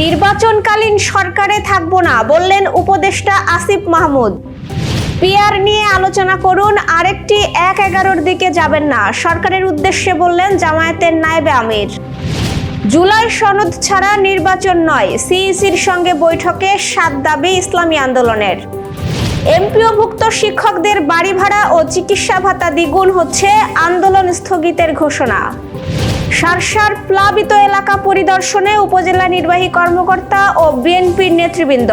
নির্বাচনকালীন সরকারে থাকব না, বললেন উপদেষ্টা আসিফ মাহমুদ। পিয়ার নিয়ে আলোচনা করুন, আরেকটি এক এগারোর দিকে যাবেন না, সরকারের উদ্দেশ্যে বললেন জামায়াতের নায়েবে আমির। জুলাই সনদ ছাড়া নির্বাচন নয়, সিইসির সঙ্গে বৈঠকে সাত দাবি ইসলামী আন্দোলনের। এমপিওভুক্ত শিক্ষকদের বাড়ি ভাড়া ও চিকিৎসা ভাতা দ্বিগুণ হচ্ছে আন্দোলন স্থগিতের ঘোষণা। সারসার প্লাবিত এলাকা পরিদর্শনে উপজেলা নির্বাহী কর্মকর্তা ও বিএনপির নেতৃবৃন্দ।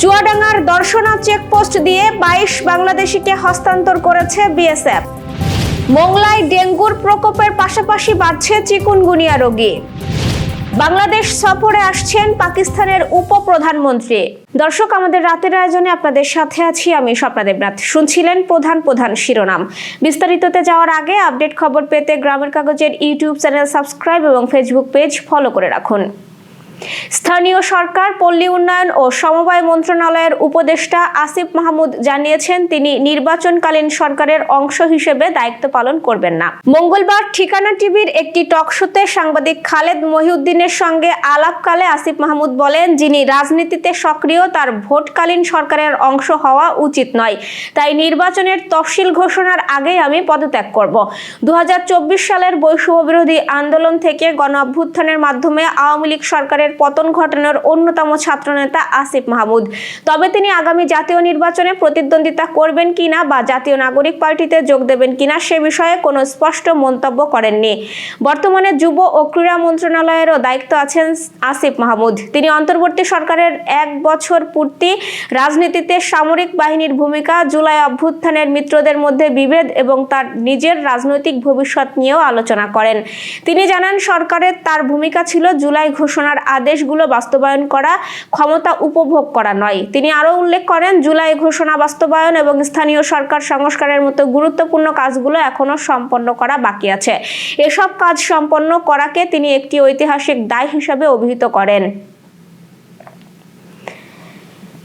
চুয়াডাঙ্গার দর্শনা চেকপোস্ট দিয়ে বাইশ বাংলাদেশিকে হস্তান্তর করেছে বিএসএফ। মোংলায় ডেঙ্গুর প্রকোপের পাশাপাশি বাড়ছে চিকুনগুনিয়া রোগী। বাংলাদেশ সফরে আসছেন পাকিস্তানের উপপ্রধানমন্ত্রী। দর্শক, আমাদের রাতের আয়োজনে আপনাদের সাথে আছি আমি স্বপ্না দেবনাথ। শুনছিলেন প্রধান প্রধান শিরোনাম। বিস্তারিততে যাওয়ার আগে আপডেট খবর পেতে গ্রামের কাগজের ইউটিউব চ্যানেল সাবস্ক্রাইব এবং ফেসবুক পেজ ফলো করে রাখুন। স্থানীয় সরকার, পল্লী উন্নয়ন ও সমবায় মন্ত্রণালয়ের উপদেষ্টা আসিফ মাহমুদ জানিয়েছেন, তিনি নির্বাচনকালীন সরকারের অংশ হিসেবে দায়িত্ব পালন করবেন না। মঙ্গলবার ঠিকানা টিভির একটি টক শোতে সাংবাদিক খালেদ মহিউদ্দিনের সঙ্গে আলাপকালে আসিফ মাহমুদ বলেন, যিনি রাজনীতিতে সক্রিয়, তার ভোটকালীন সরকারের অংশ হওয়া উচিত নয়। তাই নির্বাচনের তফসিল ঘোষণার আগেই আমি পদত্যাগ করব। দু হাজার চব্বিশ সালের বৈষম্য বিরোধী আন্দোলন থেকে গণ অভ্যুত্থানের মাধ্যমে আওয়ামী লীগ সরকারের পতন ঘটানোর অন্যতম ছাত্রনেতা আসিফ মাহমুদ। তবে তিনি আগামী জাতীয় নির্বাচনে প্রতিদ্বন্দ্বিতা করবেন কিনা বা জাতীয় নাগরিক পার্টিতে যোগ দেবেন কিনা সে বিষয়ে কোনো স্পষ্ট মন্তব্য করেননি। বর্তমানে যুব ও ক্রীড়া মন্ত্রণালয়েরও দায়িত্ব আছেন আসিফ মাহমুদ। তিনি অন্তর্বর্তী সরকারের এক বছর পূর্তি রাজনীতিতে সামরিক বাহিনীর ভূমিকা, জুলাই অভ্যুত্থানের মিত্রদের মধ্যে বিভেদ এবং তার নিজের রাজনৈতিক ভবিষ্যৎ নিয়েও আলোচনা করেন। তিনি জানান, সরকারের তার ভূমিকা ছিল জুলাই ঘোষণার আদেশগুলো বাস্তবায়ন করা ক্ষমতা উপভোগ করা নয়। তিনি আরও উল্লেখ করেন, জুলাই ঘোষণা বাস্তবায়ন এবং স্থানীয় সরকার সংস্কারের মতো গুরুত্বপূর্ণ কাজগুলো এখনও সম্পন্ন করা বাকি আছে। এসব কাজ সম্পন্ন করাকে তিনি একটি ঐতিহাসিক দায় হিসাবে অভিহিত করেন।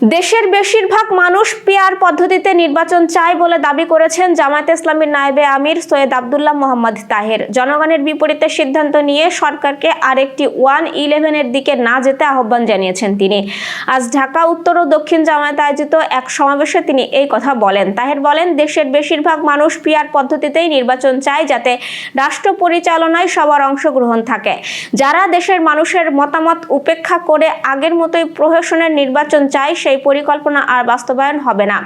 দেশের বেশিরভাগ মানুষ পিয়ার পদ্ধতিতে নির্বাচন চায় বলে দাবি করেছেন জামায়াতে ইসলামীর নায়েবে আমির সৈয়দ আবদুল্লাহ মোহাম্মদ তাহের। জনগণের বিপরীতে সিদ্ধান্ত নিয়ে সরকারকে আরেকটি ওয়ান ইলেভেনের দিকে না যেতে আহ্বান জানিয়েছেন তিনি। আজ ঢাকা, উত্তর ও দক্ষিণ জামায়াতে আয়োজিত এক সমাবেশে তিনি এই কথা বলেন। তাহের বলেন, দেশের বেশিরভাগ মানুষ পিয়ার পদ্ধতিতেই নির্বাচন চায় যাতে রাষ্ট্র পরিচালনায় সবার অংশগ্রহণ থাকে। যারা দেশের মানুষের মতামত উপেক্ষা করে আগের মতোই প্রহসনের নির্বাচন চায় সেই পরিকল্পনা আর বাস্তবায়ন হবে না।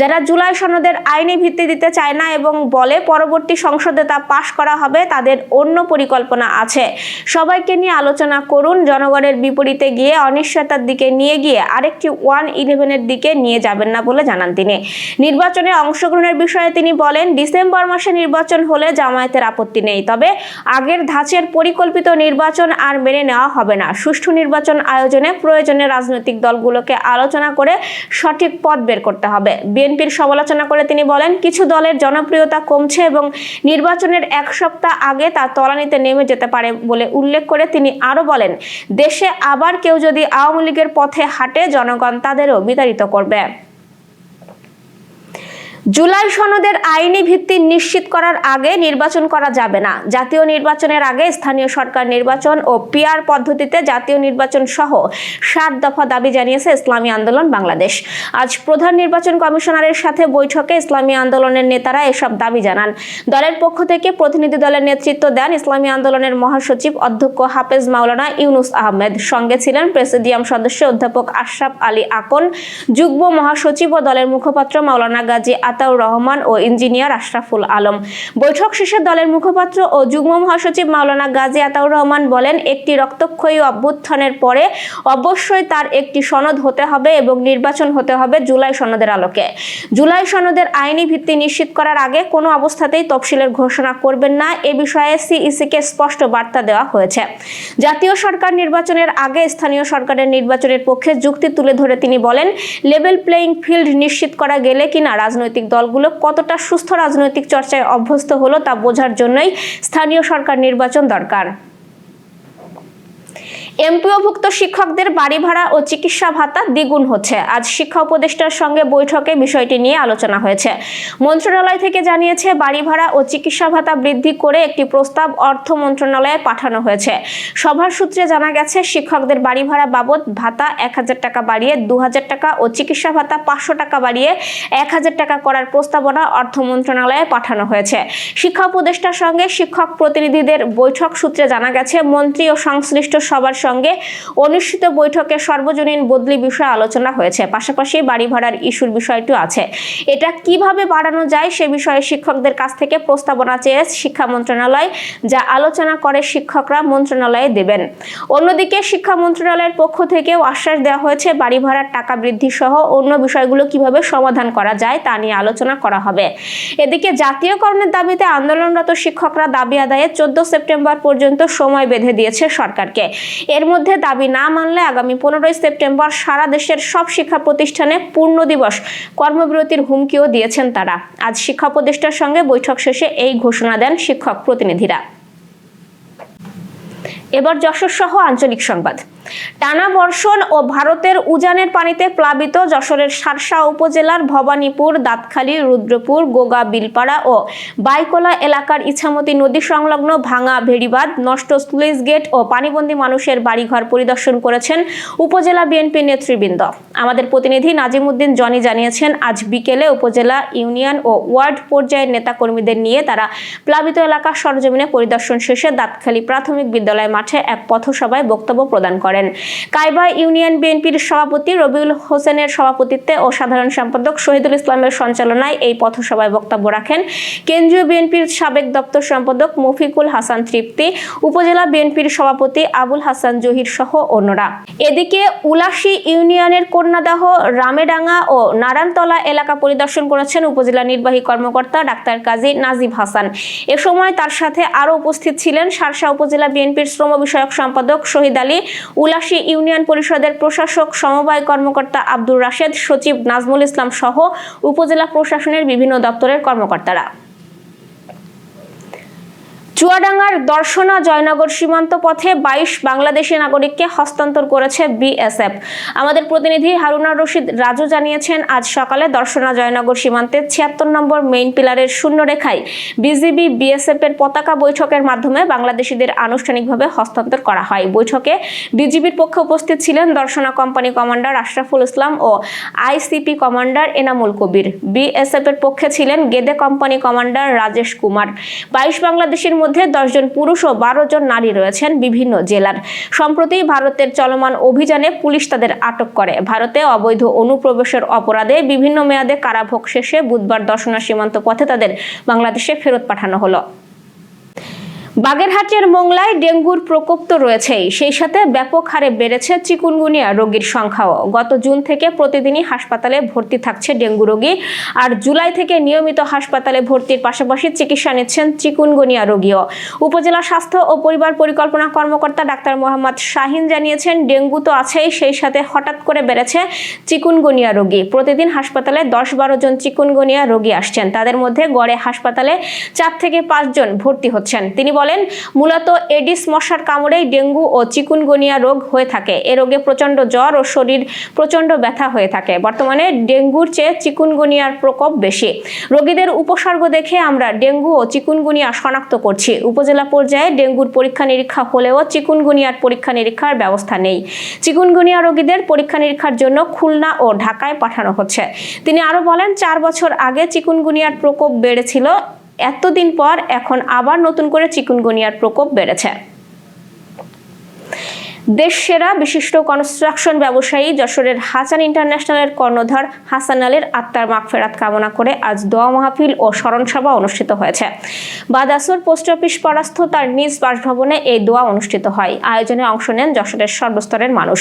যারা জুলাই সনদের আইনি ভিত্তি দিতে চায় না এবং বলে পরবর্তী সংসদে তা পাশ করা হবে, তাদের অন্য পরিকল্পনা আছে। সবাইকে নিয়ে আলোচনা করুন, জনগণের বিপরীতে গিয়ে অনিশ্চয়তার দিকে নিয়ে গিয়ে আরেকটি ওয়ান ইলেভেনের দিকে নিয়ে যাবেন না বলে জানান তিনি। নির্বাচনে অংশগ্রহণের বিষয়ে তিনি বলেন, ডিসেম্বর মাসে নির্বাচন হলে জামায়াতের আপত্তি নেই। তবে আগের ধাঁচের পরিকল্পিত নির্বাচন আর মেনে নেওয়া হবে না। সুষ্ঠু নির্বাচন আয়োজনে প্রয়োজনে রাজনৈতিক দলগুলোকে আলোচনা করে সঠিক পথ বের করতে হবে। বিএনপির সমালোচনা করে তিনি বলেন, কিছু দলের জনপ্রিয়তা কমছে এবং নির্বাচনের এক সপ্তাহ আগে তা তলানিতে নেমে যেতে পারে বলে উল্লেখ করে তিনি আরও বলেন, দেশে আবার কেউ যদি আওয়ামী লীগের পথে হাঁটে, জনগণ তাদেরও বিতাড়িত করবে। জুলাই সনদের আইনি ভিত্তি নিশ্চিত করার আগে নির্বাচন করা যাবে না। জাতীয় নির্বাচনের আগে স্থানীয় সরকার নির্বাচন ও পিআর পদ্ধতিতে জাতীয় নির্বাচন সহ সাত দফা দাবি জানিয়েছে ইসলামী আন্দোলন বাংলাদেশ। আজ প্রধান নির্বাচন কমিশনারের সাথে বৈঠকে ইসলামী আন্দোলনের নেতারা এসব দাবি জানান। দলের পক্ষ থেকে প্রতিনিধি দলের নেতৃত্ব দেন ইসলামী আন্দোলনের মহাসচিব অধ্যক্ষ হাফেজ মাওলানা ইউনুস আহমেদ। সঙ্গে ছিলেন প্রেসিডিয়াম সদস্য অধ্যাপক আশরাফ আলী আকন। যুগ্ম মহাসচিব ও দলের মুখপাত্র মাওলানা গাজী আতাউর রহমান ও ইঞ্জিনিয়ার আশরাফুল আলম। বৈঠক শেষে দলের মুখপাত্র ও যুগ্ম মহাসচিব মাওলানা গাজী আতাউর রহমান বলেন, একটি রক্তক্ষয়ী অভ্যুত্থানের পরে অবশ্যই তার একটি সনদ হতে হবে এবং নির্বাচন হতে হবে জুলাই সনদের আলোকে। জুলাই সনদের আইনি ভিত্তি নিশ্চিত করার আগে কোনো অবস্থাতেই তফসিলের ঘোষণা করবেন না। এ বিষয়ে সিইসিকে স্পষ্ট বার্তা দেওয়া হয়েছে। জাতীয় সরকার নির্বাচনের আগে স্থানীয় সরকারের নির্বাচনের পক্ষে যুক্তি তুলে ধরে তিনি বলেন, লেভেল প্লেইং ফিল্ড নিশ্চিত করা গেলে কিনা রাজনৈতিক দলগুলো কতটা সুস্থ রাজনৈতিক চর্চায় অভ্যস্ত হলো তা বোঝার জন্যই স্থানীয় সরকার নির্বাচন দরকার। এমপিওভুক্ত শিক্ষকদের বাড়ি ভাড়া ও চিকিৎসা ভাতা দ্বিগুণ হচ্ছে। আজ শিক্ষা উপদেষ্টার সঙ্গে বৈঠকে বিষয়টি নিয়ে আলোচনা হয়েছে। মন্ত্রণালয় থেকে জানিয়েছে, বাড়ি ভাড়া ও চিকিৎসা ভাতা বৃদ্ধি করে একটি প্রস্তাব অর্থ মন্ত্রণালয়ে পাঠানো হয়েছে। সভার সূত্রে জানা গেছে, শিক্ষকদের বাড়ি ভাড়া বাবদ ভাতা এক হাজার টাকা বাড়িয়ে দু হাজার টাকা ও চিকিৎসা ভাতা পাঁচশো টাকা বাড়িয়ে এক হাজার টাকা করার প্রস্তাবনা অর্থ মন্ত্রণালয়ে পাঠানো হয়েছে। শিক্ষা উপদেষ্টার সঙ্গে শিক্ষক প্রতিনিধিদের বৈঠক সূত্রে জানা গেছে, মন্ত্রী ও সংশ্লিষ্ট সবার সঙ্গে অনুষ্ঠিত বৈঠকে সর্বজনীন বদলি বিষয়ে আলোচনা হয়েছে। পাশাপাশি বাড়ি ভাড়ার ইস্যুর বিষয়টিও আছে। এটা কীভাবে বাড়ানো যায় সে বিষয়ে শিক্ষকদের কাছ থেকে প্রস্তাবনা চেয়ে শিক্ষা মন্ত্রণালয় যা আলোচনা করে শিক্ষকরা মন্ত্রণালয়ে দেবেন। অন্যদিকে শিক্ষা মন্ত্রণালয়ের পক্ষ থেকেও আশ্বাস দেওয়া হয়েছে, বাড়ি ভাড়ার টাকা বৃদ্ধি সহ অন্য বিষয়গুলো কীভাবে সমাধান করা যায় তা নিয়ে আলোচনা করা হবে। এদিকে জাতীয়করণের দাবিতে আন্দোলনরত শিক্ষকরা দাবি আদায়ে চোদ্দ সেপ্টেম্বর পর্যন্ত সময় বেঁধে দিয়েছে সরকারকে। এর মধ্যে দাবি না মানলে আগামী পনেরোই সেপ্টেম্বর সারা দেশের সব শিক্ষা প্রতিষ্ঠানে পূর্ণ দিবস কর্মবিরতির হুমকিও দিয়েছেন তারা। আজ শিক্ষা উপদেষ্টার সঙ্গে বৈঠক শেষে এই ঘোষণা দেন শিক্ষক প্রতিনিধিরা। এবার যশোর সহ আঞ্চলিক সংবাদ। টানা বর্ষণ ও ভারতের উজানের পানিতে প্লাবিত যশোরের সারসা উপজেলার ভবানীপুর, দাঁতখালী, রুদ্রপুর, গোগা, বিলপাড়া ও বাইকোলা এলাকার ইছামতি নদী সংলগ্ন ভাঙা ভেড়িবাদ নষ্ট স্লুইস গেট ও পানিবন্দী মানুষের বাড়িঘর পরিদর্শন করেছেন উপজেলা বিএনপি নেতৃবৃন্দ। আমাদের প্রতিনিধি নাজিমুদ্দিন জনি জানিয়েছেন, আজ বিকেলে উপজেলা ইউনিয়ন ও ওয়ার্ড পর্যায়ের নেতাকর্মীদের নিয়ে তারা প্লাবিত এলাকা সরজমিনে পরিদর্শন শেষে দাঁতখালী প্রাথমিক বিদ্যালয় মাঠে এক পথসভায় বক্তব্য প্রদান করেন। কাইবা ইউনিয়ন বিএনপির সভাপতি রবিউল হোসেনের সভাপতিত্বে ও সাধারণ সম্পাদক শহীদুল ইসলামের সঞ্চালনায় এই পথসভায় বক্তব্য রাখেন। কেন্দ্রীয় বিএনপির সাবেক দপ্তর সম্পাদক মফিকুল হাসান তৃপ্তি, উপজেলা বিএনপির সভাপতি আবুল হাসান জহির সহ অন্যরা। এদিকে উলাসী ইউনিয়নের কন্যাদাহ, রামেডাঙ্গা ও নারায়ণতলা এলাকা পরিদর্শন করেছেন উপজেলা নির্বাহী কর্মকর্তা ডাক্তার কাজী নাজিব হাসান। এ সময় তার সাথে আরও উপস্থিত ছিলেন সারসা উপজেলা বিএনপির শ্রম বিষয়ক সম্পাদক শহীদ আলী, উলাসী ইউনিয়ন পরিষদের প্রশাসক, সমবায় কর্মকর্তা আব্দুর রাশেদ, সচিব নাজমুল ইসলাম সহ উপজেলা প্রশাসনের বিভিন্ন দপ্তরের কর্মকর্তারা। চুয়াডাঙ্গার দর্শনা জয়নগর সীমান্ত পথে বাইশ বাংলাদেশি নাগরিককে হস্তান্তর করেছে বিএসএফ। আমাদের প্রতিনিধি হারুনা রশিদ রাজু জানিয়েছেন, আজ সকালে দর্শনা জয়নগর সীমান্তে ছিয়াত্তর নম্বর মেইন পিলারের শূন্য রেখায় বিজিবি বিএসএফ এর পতাকা বৈঠকের মাধ্যমে বাংলাদেশিদের আনুষ্ঠানিকভাবে হস্তান্তর করা হয়। বৈঠকে বিজিবির পক্ষে উপস্থিত ছিলেন দর্শনা কোম্পানি কমান্ডার আশরাফুল ইসলাম ও ICP commander Enamul Kabir. BSF এর পক্ষে ছিলেন গেদে কোম্পানি কমান্ডার রাজেশ কুমার। বাইশ বাংলাদেশের মধ্যে দশজন পুরুষ ও বারো জন নারী রয়েছেন বিভিন্ন জেলার। সম্প্রতি ভারতের চলমান অভিযানে পুলিশ তাদের আটক করে। ভারতে অবৈধ অনুপ্রবেশের অপরাধে বিভিন্ন মেয়াদে কারাভোগ শেষে বুধবার দর্শনা সীমান্ত পথে তাদের বাংলাদেশে ফেরত পাঠানো হলো। বাগেরহাটের মোংলায় ডেঙ্গুর প্রকোপ তো রয়েছেই, সেই সাথে ব্যাপক হারে বেড়েছে চিকুনগুনিয়া রোগীর সংখ্যাও। গত জুন থেকে প্রতিদিনই হাসপাতালে ভর্তি থাকছে ডেঙ্গু রোগী, আর জুলাই থেকে নিয়মিত হাসপাতালে ভর্তির পাশাপাশি চিকিৎসা নিচ্ছেন চিকুনগুনিয়া রোগীও। উপজেলা স্বাস্থ্য ও পরিবার পরিকল্পনা কর্মকর্তা ডাক্তার মোহাম্মদ শাহিন জানিয়েছেন, ডেঙ্গু তো আছেই, সেই সাথে হঠাৎ করে বেড়েছে চিকুনগুনিয়া রোগী। প্রতিদিন হাসপাতালে দশ বারো জন চিকুনগুনিয়া রোগী আসছেন। তাদের মধ্যে গড়ে হাসপাতালে চার থেকে পাঁচজন ভর্তি হচ্ছেন। তিনি বলেন, মূলত এডিস মশার কামড়েই ডেঙ্গু ও চিকুনগুনিয়া রোগ হয়ে থাকে। এ রোগে প্রচণ্ড জ্বর ও শরীর প্রচণ্ড ব্যথা হয়ে থাকে। বর্তমানে ডেঙ্গুর চেয়ে চিকুনগুনিয়ার প্রকোপ বেশি। রোগীদের উপসর্গ দেখে আমরা ডেঙ্গু ও চিকুনগুনিয়া শনাক্ত করছি। উপজেলা পর্যায়ে ডেঙ্গুর পরীক্ষা নিরীক্ষা হলেও চিকুনগুনিয়ার পরীক্ষা নিরীক্ষার ব্যবস্থা নেই। চিকুনগুনিয়া রোগীদের পরীক্ষা নিরীক্ষার জন্য খুলনা ও ঢাকায় পাঠানো হচ্ছে। তিনি আরও বলেন, চার বছর আগে চিকুনগুনিয়ার প্রকোপ বেড়েছিল এতদিন পর এখন আবার নতুন করে চিকুনগুনিয়ার প্রকোপ বেড়েছে। দেশ সেরা বিশিষ্ট কনস্ট্রাকশন ব্যবসায়ী যশোরের হাসান ইন্টারন্যাশনালের কর্ণধার হাসান আলীর আত্মার মাগফেরাত কামনা করে আজ দোয়া মাহফিল ও স্মরণ সভা অনুষ্ঠিত হয়েছে। বাদাসুর পোস্ট অফিস পরাস্থ তার নিজ বাসভবনে এই দোয়া অনুষ্ঠিত হয়। আয়োজনে অংশ নেন যশোরের সর্বস্তরের মানুষ।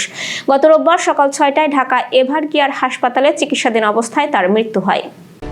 গত রোববার সকাল ছয়টায় ঢাকা এভার কেয়ার হাসপাতালে চিকিৎসাধীন অবস্থায় তার মৃত্যু হয়।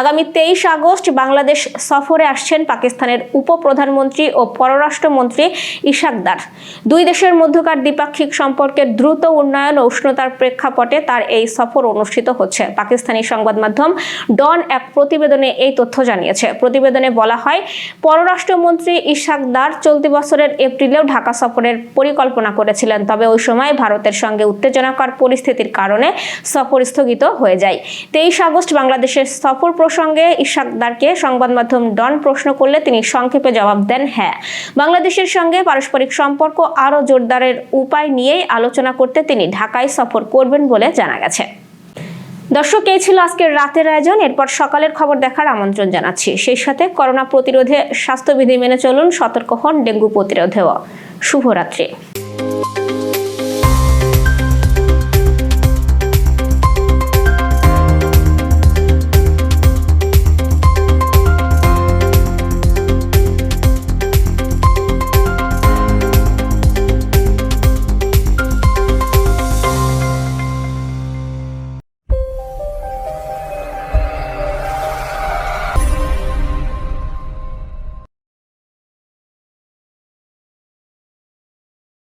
আগামী তেইশ আগস্ট বাংলাদেশ সফরে আসছেন পাকিস্তানের উপপ্রধানমন্ত্রী ও পররাষ্ট্রমন্ত্রী ইশাকদার। দুই দেশের মধ্যকার দ্বিপাক্ষিক সম্পর্কের দ্রুত উন্নয়ন ও উষ্ণতার প্রেক্ষাপটে তার এই সফর অনুষ্ঠিত হচ্ছে। পাকিস্তানি সংবাদ মাধ্যম ডন এক প্রতিবেদনে এই তথ্য জানিয়েছে। প্রতিবেদনে বলা হয়, পররাষ্ট্রমন্ত্রী ইশাকদার চলতি বছরের এপ্রিলেও ঢাকা সফরের পরিকল্পনা করেছিলেন। তবে ওই সময় ভারতের সঙ্গে উত্তেজনাকর পরিস্থিতির কারণে সফর স্থগিত হয়ে যায়। তেইশ আগস্ট বাংলাদেশের সফর প্রসঙ্গে ইশাকদারকে সংবাদ মাধ্যম ডন প্রশ্ন করলে তিনি সংক্ষেপে জবাব দেন হ্যাঁ। বাংলাদেশের সঙ্গে পারস্পরিক সম্পর্ক আরও জোরদারের উপায় নিয়েই আলোচনা করতে তিনি ঢাকায় সফর করবেন বলে জানা গেছে। দর্শক, এই ছিল আজকের রাতের আয়োজন। এরপর সকালের খবর দেখার আমন্ত্রণ জানাচ্ছি। সেই সাথে করোনা প্রতিরোধে স্বাস্থ্যবিধি মেনে চলুন, সতর্ক হন ডেঙ্গু প্রতিরোধেও। শুভরাত্রি।